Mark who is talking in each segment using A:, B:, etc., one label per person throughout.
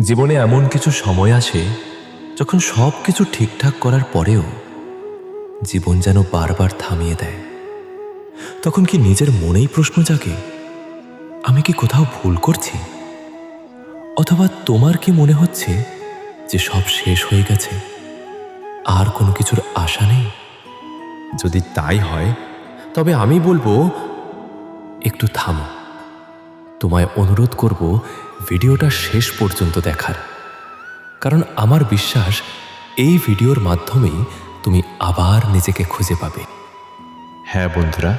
A: জীবনে এমন কিছু সময় আসে যখন সব কিছু ঠিকঠাক করার পরেও জীবন যেন বারবার থামিয়ে দেয়। তখন কি নিজের মনেই প্রশ্ন জাগে, আমি কি কোথাও ভুল করছি? অথবা তোমার কি মনে হচ্ছে যে সব শেষ হয়ে গেছে? আর কোনো কিছুর আশা নেই? যদি তাই হয়, তবে আমি বলব, একটু থামো। তোমায় অনুরোধ করব ভিডিওটা শেষ পর্যন্ত দেখার। কারণ আমার বিশ্বাস, এই ভিডিওর মাধ্যমেই তুমি আবার নিজেকে খুঁজে পাবে। হ্যাঁ বন্ধুরা,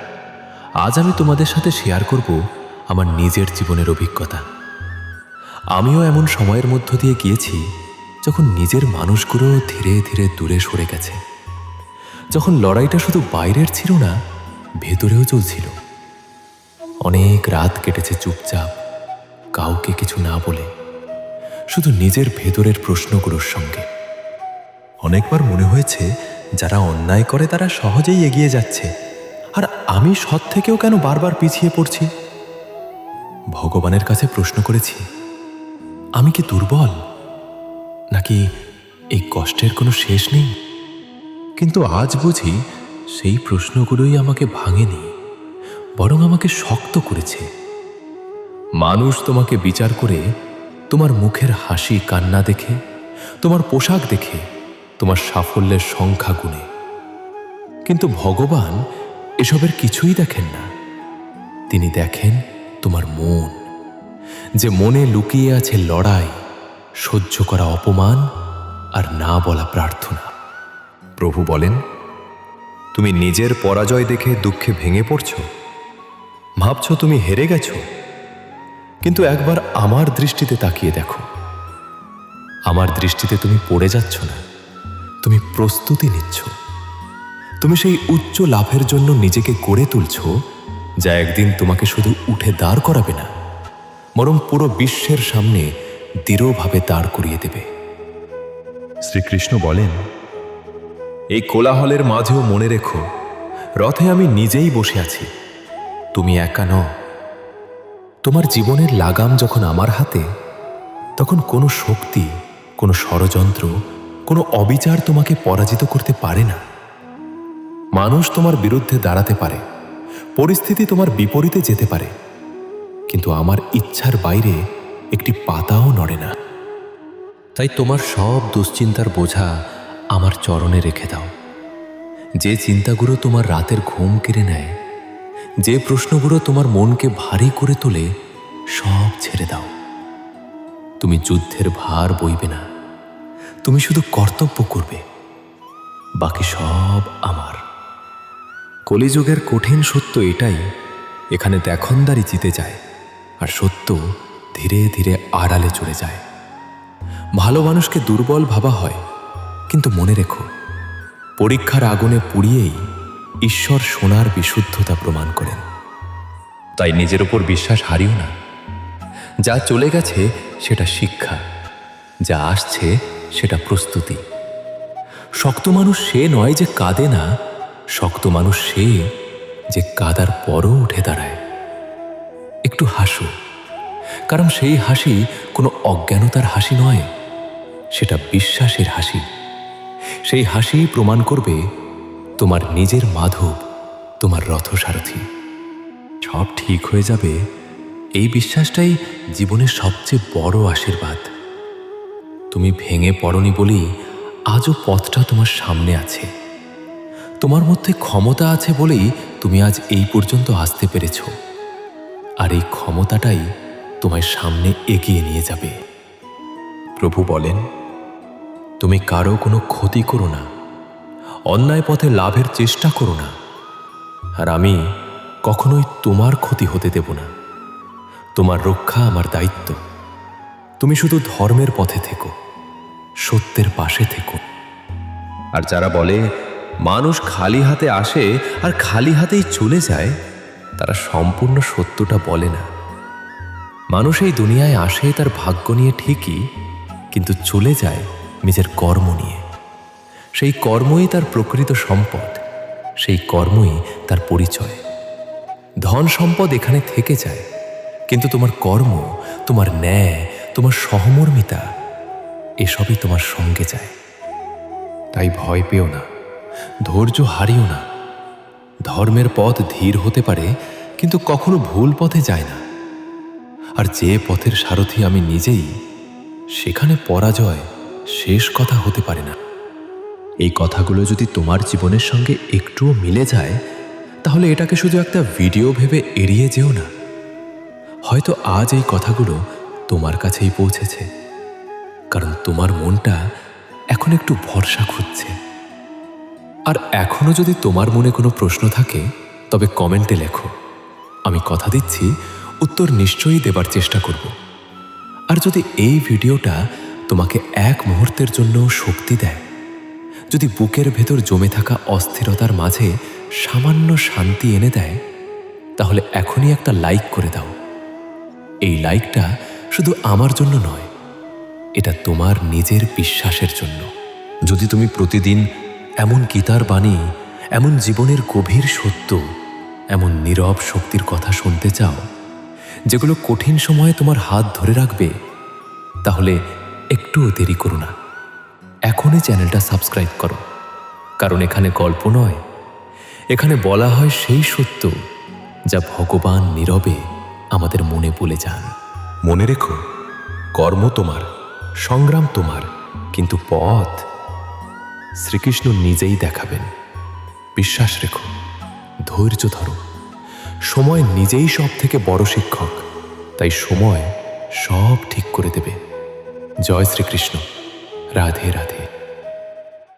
A: আজ আমি তোমাদের সাথে শেয়ার করব আমার নিজের জীবনের অভিজ্ঞতা। আমিও এমন সময়ের মধ্য দিয়ে গিয়েছি যখন নিজের মানুষগুলো ধীরে ধীরে দূরে সরে গেছে। যখন লড়াইটা শুধু বাইরের ছিল না, ভেতরেও চলছিল। অনেক রাত কেটেছে চুপচাপ, কাউকে কিছু না বলে, শুধু নিজের ভেতরের প্রশ্নগুলোর সঙ্গে। অনেকবার মনে হয়েছে, যারা অন্যায় করে তারা সহজেই এগিয়ে যাচ্ছে, আর আমি সৎ থেকেও কেন বারবার পিছিয়ে পড়ছি? ভগবানের কাছে প্রশ্ন করেছি, আমি কি দুর্বল? নাকি এই কষ্টের কোনো শেষ নেই? কিন্তু আজ বুঝি সেই প্রশ্নগুলোই আমাকে ভাঙেনি। বরং আমাকে শক্ত করেছে। মানুষ তোমাকে বিচার করে তোমার মুখের হাসি কান্না দেখে, তোমার পোশাক দেখে, তোমার সাফল্যের সংখ্যা গুণে কিন্তু ভগবান এসবের কিছুই দেখেন না। তিনি দেখেন তোমার মন। যে মনে লুকিয়ে আছে লড়াই, সহ্য করা অপমান আর না বলা প্রার্থনা। প্রভু বলেন, তুমি নিজের পরাজয় দেখে দুঃখে ভেঙে পড়ছো? ভাবছ তুমি হেরে গেছ? কিন্তু একবার আমার দৃষ্টিতে তাকিয়ে দেখো। আমার দৃষ্টিতে তুমি পড়ে যাচ্ছ না। তুমি প্রস্তুতি নিচ্ছ। তুমি সেই উচ্চ লাভের জন্য নিজেকে গড়ে তুলছ যা একদিন তোমাকে শুধু উঠে দাঁড় করাবে না বরং পুরো বিশ্বের সামনে দৃঢ়ভাবে দাঁড় করিয়ে দেবে। শ্রীকৃষ্ণ বলেন এই কোলাহলের মাঝেও মনে রেখো রথে আমি নিজেই বসে আছি। তুমি একা নও। তোমার জীবনের লাগাম যখন আমার হাতে, তখন কোনো শক্তি, কোনো ষড়যন্ত্র, কোনো অবিচার তোমাকে পরাজিত করতে পারে না। মানুষ তোমার বিরুদ্ধে দাঁড়াতে পারে, পরিস্থিতি তোমার বিপরীতে যেতে পারে, কিন্তু আমার ইচ্ছার বাইরে একটি পাতাও নড়ে না। তাই তোমার সব দুশ্চিন্তার বোঝা আমার চরণে রেখে দাও। যে চিন্তাগুলো তোমার রাতের ঘুম কেড়ে নেয় যে প্রশ্নগুলো তোমার মনকে ভারী করে তোলে, সব ছেড়ে দাও। তুমি যুদ্ধের ভার বইবে না। তুমি শুধু কর্তব্য করবে। বাকি সব আমার। কলিযুগের কঠিন সত্য এটাই, এখানে দেখনদারি জিতে যায়, আর সত্য ধীরে ধীরে আড়ালে চলে যায়। ভালো মানুষকে দুর্বল ভাবা হয়, কিন্তু মনে রেখো, পরীক্ষার আগুনে পুড়িয়েই ঈশ্বর সোনার বিশুদ্ধতা প্রমাণ করেন। তাই নিজের উপর বিশ্বাস হারিও না। যা চলে গেছে, সেটা শিক্ষা। যা আসছে, সেটা প্রস্তুতি। শক্ত মানুষ সে নয় যে কাঁদে না, শক্ত মানুষ সে যে কাদার পরও উঠে দাঁড়ায়। একটু হাসো। কারণ সেই হাসি কোনো অজ্ঞানতার হাসি নয়, সেটা বিশ্বাসের হাসি। সেই হাসি প্রমাণ করবে তোমার নিজের মাধব, তোমার রথসারথী। সব ঠিক হয়ে যাবে, এই বিশ্বাসটাই জীবনের সবচেয়ে বড় আশীর্বাদ। তুমি ভেঙে পড়নি বলেই আজও পথটা তোমার সামনে আছে। তোমার মধ্যে ক্ষমতা আছে বলেই তুমি আজ এই পর্যন্ত আসতে পেরেছ। আর এই ক্ষমতাটাই তোমায় সামনে এগিয়ে নিয়ে যাবে। প্রভু বলেন, তুমি কারও কোনো ক্ষতি করো না। অন্যায় পথে লাভের চেষ্টা করো না। আর আমি কখনোই তোমার ক্ষতি হতে দেব না। তোমার রক্ষা আমার দায়িত্ব। তুমি শুধু ধর্মের পথে থেকো, সত্যের পাশে থেকো। আর যারা বলে, মানুষ খালি হাতে আসে আর খালি হাতেই চলে যায়, তারা সম্পূর্ণ সত্যটা বলে না। মানুষ এই দুনিয়ায় আসে তার ভাগ্য নিয়ে ঠিকই, কিন্তু চলে যায় নিজের কর্ম নিয়ে। সেই কর্মই তার প্রকৃত সম্পদ, সেই কর্মই তার পরিচয়। ধন সম্পদ এখানে থেকে যায়, কিন্তু তোমার কর্ম, তোমার ন্যায়, তোমার সহমর্মিতা, এসবই তোমার সঙ্গে যায়। তাই ভয় পেও না, ধৈর্য হারিও না। ধর্মের পথ ধীর হতে পারে, কিন্তু কখনো ভুল পথে যায় না। আর যে পথের সারথি আমি নিজেই, সেখানে পরাজয় শেষ কথা হতে পারে না। এই কথাগুলো যদি তোমার জীবনের সঙ্গে একটুও মিলে যায়, তাহলে এটাকে শুধু একটা ভিডিও ভেবে এড়িয়ে যেও না। হয়তো আজ এই কথাগুলো তোমার কাছেই পৌঁছেছে, কারণ তোমার মনটা এখন একটু ভরসা খুঁজছে। আর এখনও যদি তোমার মনে কোনো প্রশ্ন থাকে, তবে কমেন্টে লেখো। আমি কথা দিচ্ছি, উত্তর নিশ্চয়ই দেবার চেষ্টা করব। আর যদি এই ভিডিওটা তোমাকে এক মুহূর্তের জন্য শক্তি দেয় যদি বুকের ভেতর জমে থাকা অস্থিরতার মাঝে সামান্য শান্তি এনে দেয়, তাহলে এখনই একটা লাইক করে দাও। এই লাইকটা শুধু আমার জন্য নয়, এটা তোমার নিজের বিশ্বাসের জন্য। যদি তুমি প্রতিদিন এমন গীতার বাণী, এমন জীবনের গভীর সত্য, এমন নীরব শক্তির কথা শুনতে চাও, যেগুলো কঠিন সময়ে তোমার হাত ধরে রাখবে, তাহলে একটুও দেরি করো না। এখনই চ্যানেলটা সাবস্ক্রাইব করো। কারণ এখানে গল্প নয়, এখানে বলা হয় সেই সত্য যা ভগবান নীরবে আমাদের মনে বলে যান। মনে রেখো, কর্ম তোমার, সংগ্রাম তোমার, কিন্তু পথ শ্রীকৃষ্ণ নিজেই দেখাবেন। বিশ্বাস রেখো, ধৈর্য ধরো। সময় নিজেই সব থেকে বড় শিক্ষক, তাই সময় সব ঠিক করে দেবে। জয় শ্রীকৃষ্ণ। राधे राधे।